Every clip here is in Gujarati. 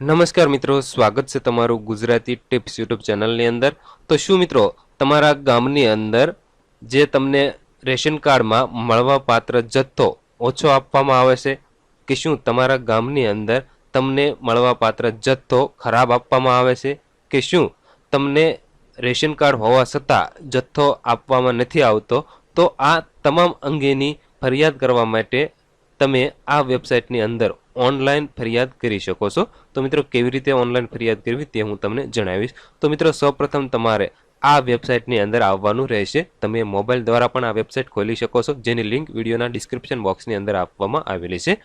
નમસ્કાર મિત્રો, સ્વાગત છે તમારું ગુજરાતી ટિપ્સ યુટ્યુબ ચેનલની અંદર. તો શું મિત્રો, તમારા ગામની અંદર જે તમને રેશન કાર્ડમાં મળવાપાત્ર જથ્થો ઓછો આપવામાં આવે છે કે શું તમારા ગામની અંદર તમને મળવાપાત્ર જથ્થો ખરાબ આપવામાં આવે છે કે શું તમને રેશન કાર્ડ હોવા છતાં જથ્થો આપવામાં નથી આવતો? તો આ તમામ અંગેની ફરિયાદ કરવા માટે તમે આ વેબસાઇટની અંદર ઓનલાઈન ફરિયાદ કરી શકો છો. તો મિત્રો, કેવી રીતે ઓનલાઈન ફરિયાદ કરવી તે હું તમને જણાવીશ. તો મિત્રો, સૌપ્રથમ તમારે આ વેબસાઇટની અંદર આવવાનું રહેશે. તમે મોબાઈલ દ્વારા પણ આ વેબસાઇટ ખોલી શકો છો, જેની લિંક વિડીયોના ડિસ્ક્રિપ્શન બોક્સની અંદર આપવામાં આવેલી છે.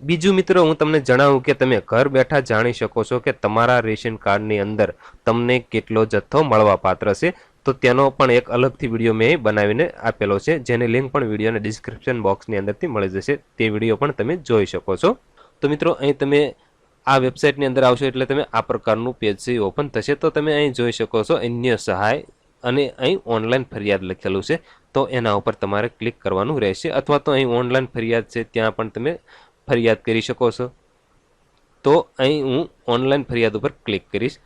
બીજું મિત્રો, હું તમને જણાવું કે તમે ઘર બેઠા જાણી શકો છો કે તમારા રેશન કાર્ડની અંદર તમને કેટલો જથ્થો મળવા પાત્ર છે. તો તેનો પણ એક અલગથી વીડિયો મેં બનાવીને આપેલો છે, જેની લિંક પણ વિડીયોના ડિસ્ક્રિપ્શન બોક્સની અંદરથી મળી જશે. તે વીડિયો પણ તમે જોઈ શકો છો. તો મિત્રો, અહીં તમે આ વેબસાઇટની અંદર આવશો એટલે તમે આ પ્રકારનું પેજ છે ઓપન થશે. તો તમે અહીં જોઈ શકો છો અન્ય સહાય અને અહીં ઓનલાઈન ફરિયાદ લખેલું છે. તો એના ઉપર તમારે ક્લિક કરવાનું રહેશે. અથવા તો અહીં ઓનલાઈન ફરિયાદ છે, ત્યાં પણ તમે ફરિયાદ કરી શકો છો. તો અહીં હું ઓનલાઈન ફરિયાદ ઉપર ક્લિક કરીશ.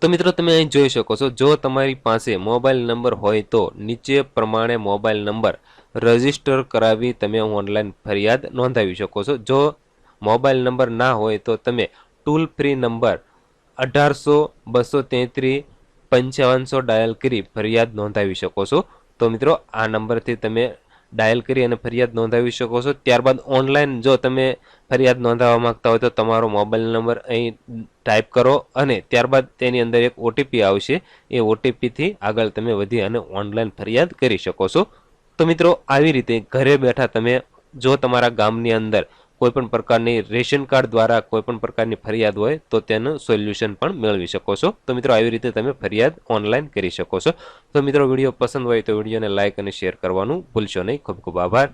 તો મિત્રો તમે અહીં જોઈ શકો છો, જો તમારી પાસે મોબાઈલ નંબર હોય તો નીચે પ્રમાણે મોબાઈલ નંબર રજિસ્ટર કરાવી તમે ઓનલાઈન ફરિયાદ નોંધાવી શકો છો. જો મોબાઈલ નંબર ના હોય તો તમે ટૂલ ફ્રી નંબર અઢારસો, બસો તેત્રીસ પંચાવનસો ડાયલ કરી ફરિયાદ નોંધાવી શકો છો. તો મિત્રો આ નંબરથી તમે ડાયલ કરી અને ફરિયાદ નોંધાવી શકો છો. ત્યારબાદ ઓનલાઈન જો તમે ફરિયાદ નોંધાવવા માંગતા હોય તો તમારો મોબાઈલ નંબર અહીં ટાઈપ કરો અને ત્યારબાદ તેની અંદર એક ઓટીપી આવશે. એ ઓટીપીથી આગળ તમે વધી અને ઓનલાઈન ફરિયાદ કરી શકો છો. તો મિત્રો, આવી રીતે ઘરે બેઠા તમે જો તમારા ગામની અંદર કોઈ પણ પ્રકારની રેશન કાર્ડ દ્વારા કોઈપણ પ્રકારની ફરિયાદ હોય તો તેનું સોલ્યુશન પણ મેળવી શકો છો. તો મિત્રો, આવી રીતે તમે ફરિયાદ ઓનલાઈન કરી શકો છો. તો મિત્રો, વીડિયો પસંદ હોય તો વિડીયોને લાઇક અને શેર કરવાનું ભૂલશો નહીં. ખૂબ ખૂબ આભાર.